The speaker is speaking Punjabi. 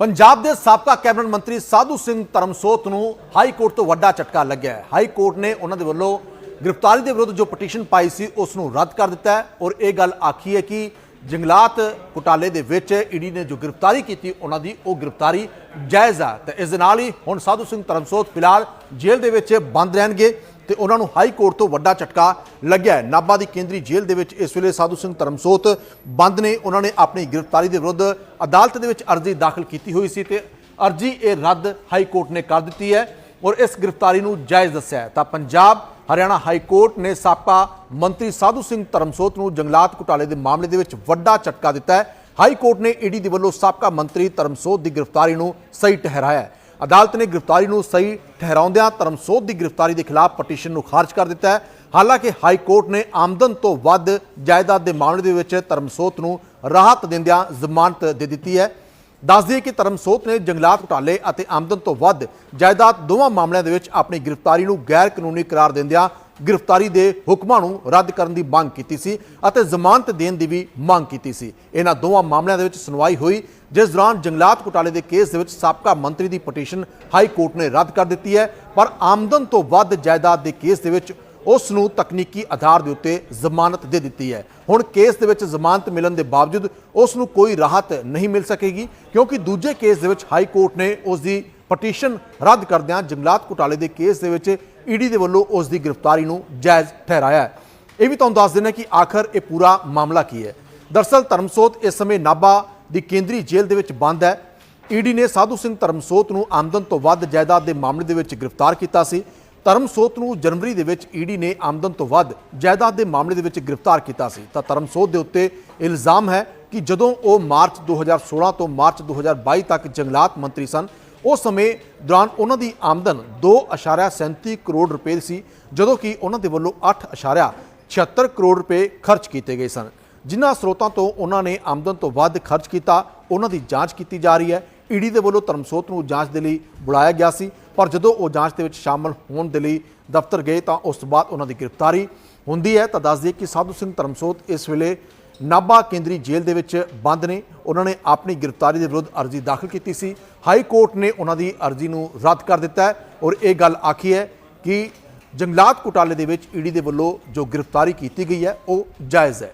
ਪੰਜਾਬ ਦੇ ਸਾਬਕਾ ਕੈਬਨਿਟ ਮੰਤਰੀ ਸਾਧੂ ਸਿੰਘ ਧਰਮਸੋਤ ਨੂੰ ਹਾਈ ਕੋਰਟ ਤੋਂ ਵੱਡਾ ਝਟਕਾ ਲੱਗਿਆ ਹੈ। ਹਾਈ ਕੋਰਟ ਨੇ ਉਹਨਾਂ ਦੇ ਵੱਲੋਂ ਗ੍ਰਿਫਤਾਰੀ ਦੇ ਵਿਰੁੱਧ ਜੋ ਪਟੀਸ਼ਨ ਪਾਈ ਸੀ, ਉਸ ਨੂੰ ਰੱਦ ਕਰ ਦਿੱਤਾ ਹੈ ਔਰ ਇਹ ਗੱਲ ਆਖੀ ਹੈ ਕਿ ਜੰਗਲਾਤ ਘੁਟਾਲੇ ਦੇ ਵਿੱਚ ਈਡੀ ਨੇ ਜੋ ਗ੍ਰਿਫਤਾਰੀ ਕੀਤੀ, ਉਹਨਾਂ ਦੀ ਉਹ ਗ੍ਰਿਫਤਾਰੀ ਜਾਇਜ਼ ਆ। ਤੇ ਇਸ ਦੇ ਨਾਲ ਹੀ ਹੁਣ ਸਾਧੂ ਸਿੰਘ ਧਰਮਸੋਤ ਫਿਲਹਾਲ ਜੇਲ੍ਹ ਦੇ ਵਿੱਚ ਬੰਦ ਰਹਿਣਗੇ। ਤੇ ਉਹਨਾਂ ਨੂੰ ਹਾਈ ਕੋਰਟ ਤੋਂ ਵੱਡਾ ਝਟਕਾ ਲੱਗਿਆ ਹੈ। ਨਾਭਾ ਦੀ ਕੇਂਦਰੀ ਜੇਲ੍ਹ ਦੇ ਵਿੱਚ ਇਸ ਵੇਲੇ ਸਾਧੂ ਸਿੰਘ ਧਰਮਸੋਤ ਬੰਦ ਨੇ ਉਹਨਾਂ ਨੇ ਆਪਣੀ ਗ੍ਰਿਫਤਾਰੀ ਦੇ ਵਿਰੁੱਧ ਅਦਾਲਤ ਦੇ ਵਿੱਚ ਅਰਜ਼ੀ ਦਾਖਲ ਕੀਤੀ ਹੋਈ ਸੀ ਤੇ ਅਰਜ਼ੀ ਇਹ ਰੱਦ ਹਾਈ ਕੋਰਟ ਨੇ ਕਰ ਦਿੱਤੀ ਹੈ ਔਰ ਇਸ ਗ੍ਰਿਫਤਾਰੀ ਨੂੰ ਜਾਇਜ਼ ਦੱਸਿਆ ਤਾਂ ਪੰਜਾਬ, ਹਰਿਆਣਾ ਹਾਈ ਕੋਰਟ ਨੇ ਸਾਬਕਾ ਮੰਤਰੀ ਸਾਧੂ ਸਿੰਘ ਧਰਮਸੋਤ ਨੂੰ ਜੰਗਲਾਤ ਘੁਟਾਲੇ ਦੇ ਮਾਮਲੇ ਦੇ ਵਿੱਚ ਵੱਡਾ ਝਟਕਾ ਦਿੱਤਾ ਹੈ। ਹਾਈ ਕੋਰਟ ਨੇ ਈਡੀ ਦੇ ਵੱਲੋਂ ਸਾਬਕਾ ਮੰਤਰੀ ਧਰਮਸੋਤ ਦੀ ਗ੍ਰਿਫਤਾਰੀ ਨੂੰ ਸਹੀ ਠਹਿਰਾਇਆ ਹੈ। ਅਦਾਲਤ ਨੇ ਗ੍ਰਿਫਤਾਰੀ ਨੂੰ ਸਹੀ ਠਹਿਰਾਉਂਦਿਆਂ ਧਰਮਸੋਤ ਦੀ ਗ੍ਰਿਫਤਾਰੀ ਦੇ ਖਿਲਾਫ ਪਟੀਸ਼ਨ ਨੂੰ ਖਾਰਜ ਕਰ ਦਿੱਤਾ ਹੈ। ਹਾਲਾਂਕਿ ਹਾਈ ਕੋਰਟ ਨੇ ਆਮਦਨ ਤੋਂ ਵੱਧ ਜਾਇਦਾਦ ਦੇ ਮਾਮਲੇ ਦੇ ਵਿੱਚ ਧਰਮਸੋਤ ਨੂੰ ਰਾਹਤ ਦਿੰਦਿਆਂ ਜ਼ਮਾਨਤ ਦੇ ਦਿੱਤੀ ਹੈ। ਦੱਸ ਦਈਏ ਕਿ ਧਰਮਸੋਤ ਨੇ ਜੰਗਲਾਤ ਘੁਟਾਲੇ ਅਤੇ ਆਮਦਨ ਤੋਂ ਵੱਧ ਜਾਇਦਾਦ ਦੋਵਾਂ ਮਾਮਲਿਆਂ ਦੇ ਵਿੱਚ ਆਪਣੀ ਗ੍ਰਿਫਤਾਰੀ ਨੂੰ ਗੈਰ ਕਾਨੂੰਨੀ ਕਰਾਰ ਦਿੰਦਿਆਂ ਗ੍ਰਿਫਤਾਰੀ ਦੇ ਹੁਕਮਾਂ ਨੂੰ ਰੱਦ ਕਰਨ ਦੀ ਮੰਗ ਕੀਤੀ ਸੀ ਅਤੇ ਜ਼ਮਾਨਤ ਦੇਣ ਦੀ ਵੀ ਮੰਗ ਕੀਤੀ ਸੀ। ਇਹਨਾਂ ਦੋਵਾਂ ਮਾਮਲਿਆਂ ਦੇ ਵਿੱਚ ਸੁਣਵਾਈ ਹੋਈ, ਜਿਸ ਦੌਰਾਨ ਜੰਗਲਾਤ ਘੁਟਾਲੇ ਦੇ ਕੇਸ ਦੇ ਵਿੱਚ ਸਾਬਕਾ ਮੰਤਰੀ ਦੀ ਪਟੀਸ਼ਨ ਹਾਈ ਕੋਰਟ ਨੇ ਰੱਦ ਕਰ ਦਿੱਤੀ ਹੈ, ਪਰ ਆਮਦਨ ਤੋਂ ਵੱਧ ਜਾਇਦਾਦ ਦੇ ਕੇਸ ਦੇ ਵਿੱਚ ਉਸ ਨੂੰ ਤਕਨੀਕੀ ਆਧਾਰ ਦੇ ਉੱਤੇ ਜ਼ਮਾਨਤ ਦੇ ਦਿੱਤੀ ਹੈ। ਹੁਣ ਕੇਸ ਦੇ ਵਿੱਚ ਜ਼ਮਾਨਤ ਮਿਲਣ ਦੇ ਬਾਵਜੂਦ ਉਸ ਨੂੰ ਕੋਈ ਰਾਹਤ ਨਹੀਂ ਮਿਲ ਸਕੇਗੀ, ਕਿਉਂਕਿ ਦੂਜੇ ਕੇਸ ਦੇ ਵਿੱਚ ਹਾਈ ਕੋਰਟ ਨੇ ਉਸ ਦੀ ਪਟੀਸ਼ਨ ਰੱਦ ਕਰਦਿਆਂ ਜੰਗਲਾਤ ਘੁਟਾਲੇ ਦੇ ਕੇਸ ਦੇ ਵਿੱਚ ਈਡੀ ਦੇ ਵੱਲੋਂ ਉਸ ਦੀ ਗ੍ਰਿਫਤਾਰੀ ਨੂੰ ਜਾਇਜ਼ ਠਹਿਰਾਇਆ ਹੈ। ਇਹ ਵੀ ਤੁਹਾਨੂੰ ਦੱਸ ਦੇਣਾ ਕਿ ਆਖਰ ਇਹ ਪੂਰਾ ਮਾਮਲਾ ਕੀ ਹੈ। ਦਰਸਲ ਧਰਮਸੋਤ ਇਸ ਸਮੇਂ ਨਾਭਾ ਦੀ ਕੇਂਦਰੀ ਜੇਲ੍ਹ ਦੇ ਵਿੱਚ ਬੰਦ ਹੈ। ਈਡੀ ਨੇ ਸਾਧੂ ਸਿੰਘ ਧਰਮਸੋਤ ਨੂੰ ਆਮਦਨ ਤੋਂ ਵੱਧ ਜਾਇਦਾਦ ਦੇ ਮਾਮਲੇ ਦੇ ਵਿੱਚ ਗ੍ਰਿਫਤਾਰ ਕੀਤਾ ਸੀ। ਧਰਮਸੋਤ ਨੂੰ ਜਨਵਰੀ ਦੇ ਵਿੱਚ ਈਡੀ ਨੇ ਆਮਦਨ ਤੋਂ ਵੱਧ ਜਾਇਦਾਦ ਦੇ ਮਾਮਲੇ ਦੇ ਵਿੱਚ ਗ੍ਰਿਫਤਾਰ ਕੀਤਾ ਸੀ। ਤਾਂ ਧਰਮਸੋਤ ਦੇ ਉੱਤੇ ਇਲਜ਼ਾਮ ਹੈ ਕਿ ਜਦੋਂ ਉਹ ਮਾਰਚ 2016 ਤੋਂ ਮਾਰਚ 2022 ਤੱਕ ਜੰਗਲਾਤ ਮੰਤਰੀ ਸਨ ਉਸ ਸਮੇਂ ਦੌਰਾਨ ਉਹਨਾਂ ਦੀ ਆਮਦਨ 2.37 ਕਰੋੜ ਰੁਪਏ ਸੀ, ਜਦੋਂ ਕਿ ਉਹਨਾਂ ਦੇ ਵੱਲੋਂ 8.76 ਕਰੋੜ ਰੁਪਏ ਖਰਚ ਕੀਤੇ ਗਏ ਸਨ। ਜਿਨ੍ਹਾਂ ਸਰੋਤਾਂ ਤੋਂ ਉਹਨਾਂ ਨੇ ਆਮਦਨ ਤੋਂ ਵੱਧ ਖਰਚ ਕੀਤਾ, ਉਹਨਾਂ ਦੀ ਜਾਂਚ ਕੀਤੀ ਜਾ ਰਹੀ ਹੈ। ਈਡੀ ਦੇ ਵੱਲੋਂ ਧਰਮਸੋਤ ਨੂੰ ਜਾਂਚ ਦੇ ਲਈ ਬੁਲਾਇਆ ਗਿਆ ਸੀ, ਪਰ ਜਦੋਂ ਉਹ ਜਾਂਚ ਦੇ ਵਿੱਚ ਸ਼ਾਮਲ ਹੋਣ ਦੇ ਲਈ ਦਫ਼ਤਰ ਗਏ ਤਾਂ ਉਸ ਤੋਂ ਬਾਅਦ ਉਹਨਾਂ ਦੀ ਗ੍ਰਿਫਤਾਰੀ ਹੁੰਦੀ ਹੈ। ਤਾਂ ਦੱਸ ਦਈਏ ਕਿ ਸਾਧੂ ਸਿੰਘ ਧਰਮਸੋਤ ਇਸ ਵੇਲੇ ਨਾਭਾ ਕੇਂਦਰੀ ਜੇਲ੍ਹ ਦੇ ਵਿੱਚ ਬੰਦ ਨੇ। ਉਹਨਾਂ ਨੇ ਆਪਣੀ ਗ੍ਰਿਫਤਾਰੀ ਦੇ ਵਿਰੁੱਧ ਅਰਜ਼ੀ ਦਾਖਲ ਕੀਤੀ ਸੀ। ਹਾਈ ਕੋਰਟ ਨੇ ਉਹਨਾਂ ਦੀ ਅਰਜ਼ੀ ਨੂੰ ਰੱਦ ਕਰ ਦਿੱਤਾ ਹੈ ਔਰ ਇਹ ਗੱਲ ਆਖੀ ਹੈ ਕਿ ਜੰਗਲਾਤ ਘੁਟਾਲੇ ਦੇ ਵਿੱਚ ਈਡੀ ਦੇ ਵੱਲੋਂ ਜੋ ਗ੍ਰਿਫਤਾਰੀ ਕੀਤੀ ਗਈ ਹੈ, ਉਹ ਜਾਇਜ਼ ਹੈ।